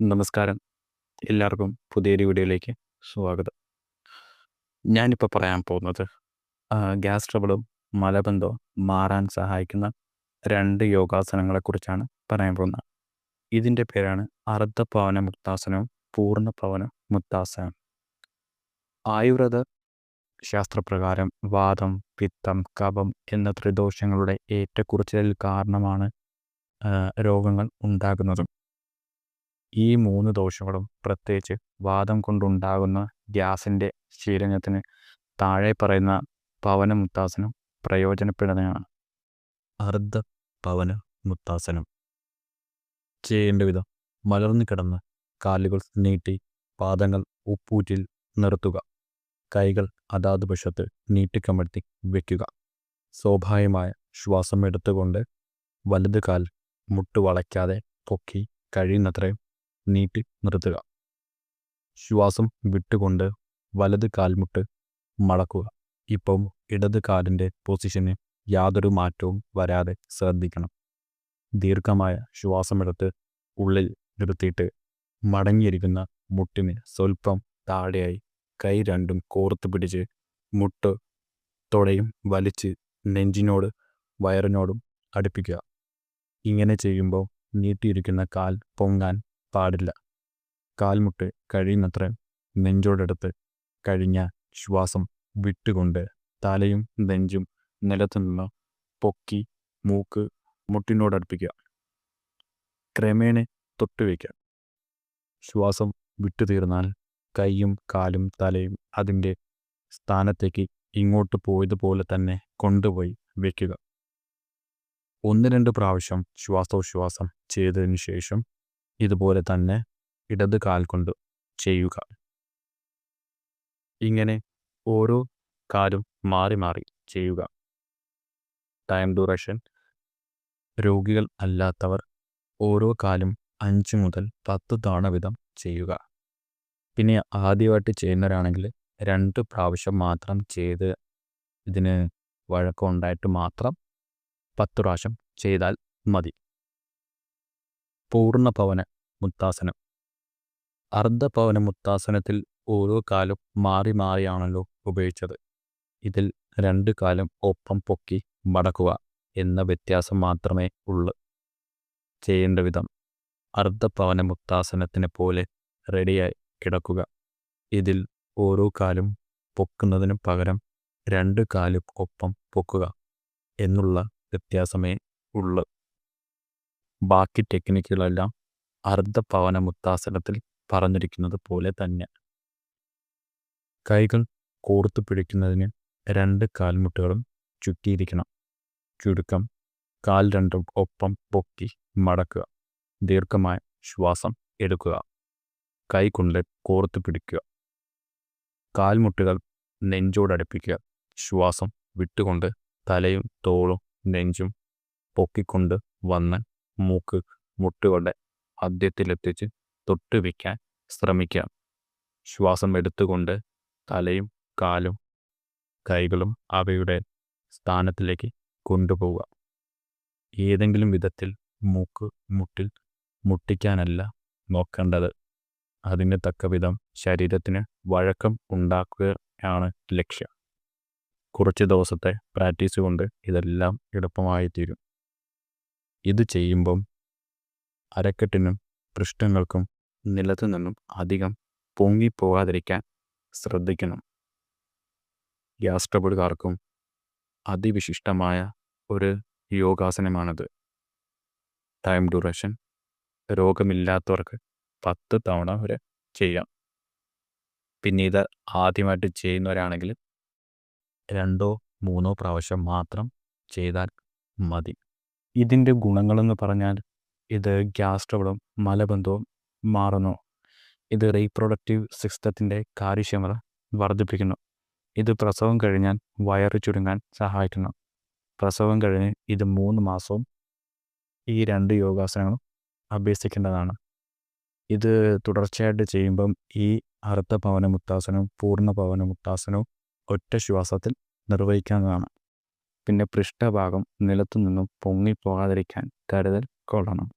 നമസ്കാരം. എല്ലാവർക്കും പുതിയൊരു വീഡിയോയിലേക്ക് സ്വാഗതം. ഞാനിപ്പോൾ പറയാൻ പോകുന്നത് ഗ്യാസ് ട്രബിളും മലബന്ധവും മാറാൻ സഹായിക്കുന്ന രണ്ട് യോഗാസനങ്ങളെക്കുറിച്ചാണ് പറയാൻ പോകുന്നത്. ഇതിന്റെ പേരാണ് അർദ്ധപവന മുക്താസനവും പൂർണപവന മുക്താസനം ആയുർവേദ ശാസ്ത്രപ്രകാരം വാദം പിത്തം കപം എന്ന ത്രിദോഷങ്ങളുടെ ഏറ്റക്കുറച്ചിലിൽ കാരണമാണ് രോഗങ്ങൾ ഉണ്ടാകുന്നതും. ഈ മൂന്ന് ദോഷങ്ങളും പ്രത്യേകിച്ച് വാദം കൊണ്ടുണ്ടാകുന്ന ഗ്യാസിന്റെ ശീലനത്തിന് താഴെ പറയുന്ന പവന മുത്താസനം പ്രയോജനപ്പെടുന്നതാണ്. അർദ്ധ പവന മുത്താസനം. ചെയ്യേണ്ട വിധം മലർന്നു കിടന്ന് കാലുകൾ നീട്ടി പാദങ്ങൾ ഉപ്പൂറ്റിൽ നിർത്തുക. കൈകൾ അതാത് വശത്ത് നീട്ടിക്കമഴ്ത്തി വയ്ക്കുക സ്വാഭാവികമായ ശ്വാസം എടുത്തുകൊണ്ട് വലത് കാൽ മുട്ട് വളയ്ക്കാതെ പൊക്കി കഴിയുന്നത്രയും നീട്ടി നിർത്തുക. ശ്വാസം വിട്ടുകൊണ്ട് വലത് കാൽമുട്ട് മടക്കുക. ഇപ്പം ഇടത് കാലിന്റെ പൊസിഷന് യാതൊരു മാറ്റവും വരാതെ ശ്രദ്ധിക്കണം. ദീർഘമായ ശ്വാസമെടുത്ത് ഉള്ളിൽ നിർത്തിയിട്ട് മടങ്ങിയിരിക്കുന്ന മുട്ടിന് സ്വൽപ്പം താഴെയായി കൈ രണ്ടും കോർത്ത് പിടിച്ച് മുട്ട് തൊടയും വലിച്ച് നെഞ്ചിനോട് വയറിനോടും അടുപ്പിക്കുക. ഇങ്ങനെ ചെയ്യുമ്പോൾ നീട്ടിയിരിക്കുന്ന കാൽ പൊങ്ങാൻ പാടില്ല. കാൽമുട്ട് കഴിയുന്നത്ര നെഞ്ചോടടുത്ത് കഴിഞ്ഞ ശ്വാസം വിട്ടുകൊണ്ട് തലയും നെഞ്ചും നിലത്തു നിന്ന് പൊക്കി മൂക്ക് മുട്ടിനോടടുപ്പിക്കുക. ക്രമേണ തൊട്ടുവയ്ക്കുക ശ്വാസം വിട്ടുതീർന്നാൽ കൈയും കാലും തലയും അതിന്റെ സ്ഥാനത്തേക്ക് ഇങ്ങോട്ട് പോയതുപോലെ തന്നെ കൊണ്ടുപോയി വയ്ക്കുക ഒന്ന് രണ്ട് പ്രാവശ്യം ശ്വാസോച്ഛ്വാസം ചെയ്തതിന് ശേഷം ഇതുപോലെ തന്നെ ഇടത് കാൽ കൊണ്ട് ചെയ്യുക. ഇങ്ങനെ ഓരോ കാലും മാറി മാറി ചെയ്യുക. ടൈം ഡ്യൂറേഷൻ രോഗികൾ അല്ലാത്തവർ ഓരോ കാലും അഞ്ച് മുതൽ പത്ത് തവണ വിധം ചെയ്യുക. പിന്നെ ആദ്യമായിട്ട് ചെയ്യുന്നവരാണെങ്കിൽ രണ്ട് പ്രാവശ്യം മാത്രം ചെയ്ത് ഇതിന് വഴക്കമുണ്ടായിട്ട് മാത്രം പത്ത് പ്രാവശ്യം ചെയ്താൽ മതി. പൂർണപവന മുത്താസനം. അർദ്ധപവന മുത്താസനത്തിൽ ഓരോ കാലും മാറി മാറിയാണല്ലോ ഉപയോഗിച്ചത്. ഇതിൽ രണ്ട് കാലം ഒപ്പം പൊക്കി മടക്കുക എന്ന വ്യത്യാസം മാത്രമേ ഉള്ളൂ. ചെയ്യേണ്ട വിധം അർദ്ധപവന മുക്താസനത്തിനെ പോലെ റെഡിയായി കിടക്കുക. ഇതിൽ ഓരോ കാലും പൊക്കുന്നതിന് പകരം രണ്ട് കാലും ഒപ്പം പൊക്കുക എന്നുള്ള വ്യത്യാസമേ ഉള്ളൂ. ബാക്കി ടെക്നിക്കുകളെല്ലാം അർദ്ധപവന മുത്താസനത്തിൽ പറഞ്ഞിരിക്കുന്നത് പോലെ തന്നെ. കൈകൾ കോർത്തു പിടിക്കുന്നതിന് രണ്ട് കാൽമുട്ടുകളും ചുറ്റിയിരിക്കണം. ചുരുക്കം കാൽ രണ്ടും ഒപ്പം പൊക്കി മടക്കുക. ദീർഘമായ ശ്വാസം എടുക്കുക. കൈകൊണ്ട് കോർത്തു പിടിക്കുക. കാൽമുട്ടുകൾ നെഞ്ചോടടുപ്പിക്കുക ശ്വാസം വിട്ടുകൊണ്ട് തലയും തോളും നെഞ്ചും പൊക്കിക്കൊണ്ട് വന്ന് മൂക്ക് മുട്ടുകളുടെ മധ്യത്തിലെത്തിച്ച് തൊട്ട് വയ്ക്കാൻ ശ്രമിക്കുക. ശ്വാസം എടുത്തുകൊണ്ട് തലയും കാലും കൈകളും അവയുടെ സ്ഥാനത്തിലേക്ക് കൊണ്ടുപോവുക. ഏതെങ്കിലും വിധത്തിൽ മൂക്ക് മുട്ടിൽ മുട്ടിക്കാനല്ല നോക്കേണ്ടത്. അതിന് തക്ക വിധം ശരീരത്തിന് വഴക്കം ഉണ്ടാക്കുകയാണ് ലക്ഷ്യം. കുറച്ച് ദിവസത്തെ പ്രാക്ടീസ് കൊണ്ട് ഇതെല്ലാം എളുപ്പമായി തീരും ഇത് ചെയ്യുമ്പം അരക്കെട്ടിനും പൃഷ്ഠങ്ങൾക്കും നിലത്തു നിന്നും അധികം പൊങ്ങിപ്പോകാതിരിക്കാൻ ശ്രദ്ധിക്കണം. ഗ്യാസ് ട്രബിളുകാർക്കും അതിവിശിഷ്ടമായ ഒരു യോഗാസനമാണത്. ടൈം ഡ്യൂറേഷൻ രോഗമില്ലാത്തവർക്ക് പത്ത് തവണ വരെ ചെയ്യാം. പിന്നെ ഇത് ആദ്യമായിട്ട് ചെയ്യുന്നവരാണെങ്കിൽ രണ്ടോ മൂന്നോ പ്രാവശ്യം മാത്രം ചെയ്താൽ മതി. ഇതിന്റെ ഗുണങ്ങളെന്ന് പറഞ്ഞാൽ ഇത് ഗ്യാസ് ട്രബിളും മലബന്ധവും മാറുന്നു. ഇത് റീപ്രൊഡക്റ്റീവ് സിസ്റ്റത്തിന്റെ കാര്യക്ഷമത വർദ്ധിപ്പിക്കുന്നു. ഇത് പ്രസവം കഴിഞ്ഞാൽ വയറ് ചുരുങ്ങാൻ സഹായിക്കുന്നു. പ്രസവം കഴിഞ്ഞ് ഇത് മൂന്ന് മാസവും ഈ രണ്ട് യോഗാസനങ്ങളും അഭ്യസിക്കേണ്ടതാണ്. ഇത് തുടർച്ചയായിട്ട് ചെയ്യുമ്പം ഈ അർദ്ധ മുത്താസനവും പൂർണ പവന മുത്താസനവും ഒറ്റ ശ്വാസത്തിൽ നിർവഹിക്കാവുന്നതാണ്. പിന്നെ പൃഷ്ഠഭാഗം നിലത്തു നിന്നും പൊങ്ങിപ്പോകാതിരിക്കാൻ കരുതൽ കൊള്ളണം.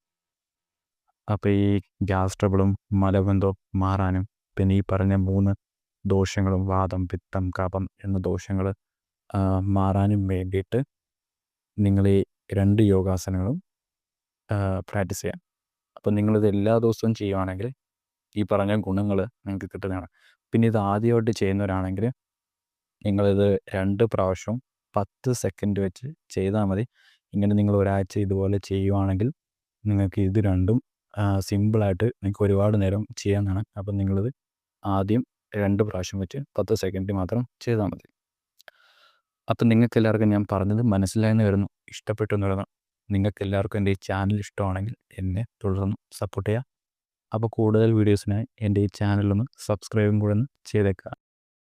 അപ്പോൾ ഈ ഗ്യാസ് ട്രബിളും മലബന്ധവും മാറാനും പിന്നെ ഈ പറഞ്ഞ മൂന്ന് ദോഷങ്ങളും വാദം പിത്തം കപം എന്ന ദോഷങ്ങൾ മാറാനും വേണ്ടിയിട്ട് നിങ്ങൾ ഈ രണ്ട് യോഗാസനങ്ങളും പ്രാക്ടീസ് ചെയ്യാം. അപ്പോൾ നിങ്ങളിത് എല്ലാ ദിവസവും ചെയ്യുവാണെങ്കിൽ ഈ പറഞ്ഞ ഗുണങ്ങൾ നിങ്ങൾക്ക് കിട്ടുന്നതാണ്. പിന്നെ ഇത് ആദ്യമായിട്ട് ചെയ്യുന്നവരാണെങ്കിൽ നിങ്ങളിത് രണ്ട് പ്രാവശ്യവും പത്ത് സെക്കൻഡ് വെച്ച് ചെയ്താൽ മതി. ഇങ്ങനെ നിങ്ങൾ ഒരാഴ്ച ഇതുപോലെ ചെയ്യുവാണെങ്കിൽ നിങ്ങൾക്ക് ഇത് രണ്ടും സിമ്പിളായിട്ട് നിങ്ങൾക്ക് ഒരുപാട് നേരം ചെയ്യാമെന്നാണ് അപ്പം നിങ്ങളിത് ആദ്യം രണ്ട് പ്രാവശ്യം വെച്ച് പത്ത് സെക്കൻഡ് മാത്രം ചെയ്താൽ മതി. അപ്പം നിങ്ങൾക്ക് എല്ലാവർക്കും ഞാൻ പറഞ്ഞത് മനസ്സിലായെന്ന് വരുന്നു. ഇഷ്ടപ്പെട്ടു എന്ന് വരുന്നു. നിങ്ങൾക്ക് എല്ലാവർക്കും എന്റെ ഈ ചാനൽ ഇഷ്ടമാണെങ്കിൽ എന്നെ തുടർന്ന് സപ്പോർട്ട് ചെയ്യുക. അപ്പോൾ കൂടുതൽ വീഡിയോസിനായി എന്റെ ഈ ചാനലൊന്ന് സബ്സ്ക്രൈബും കൂടെ ഒന്ന് ചെയ്തേക്കുക.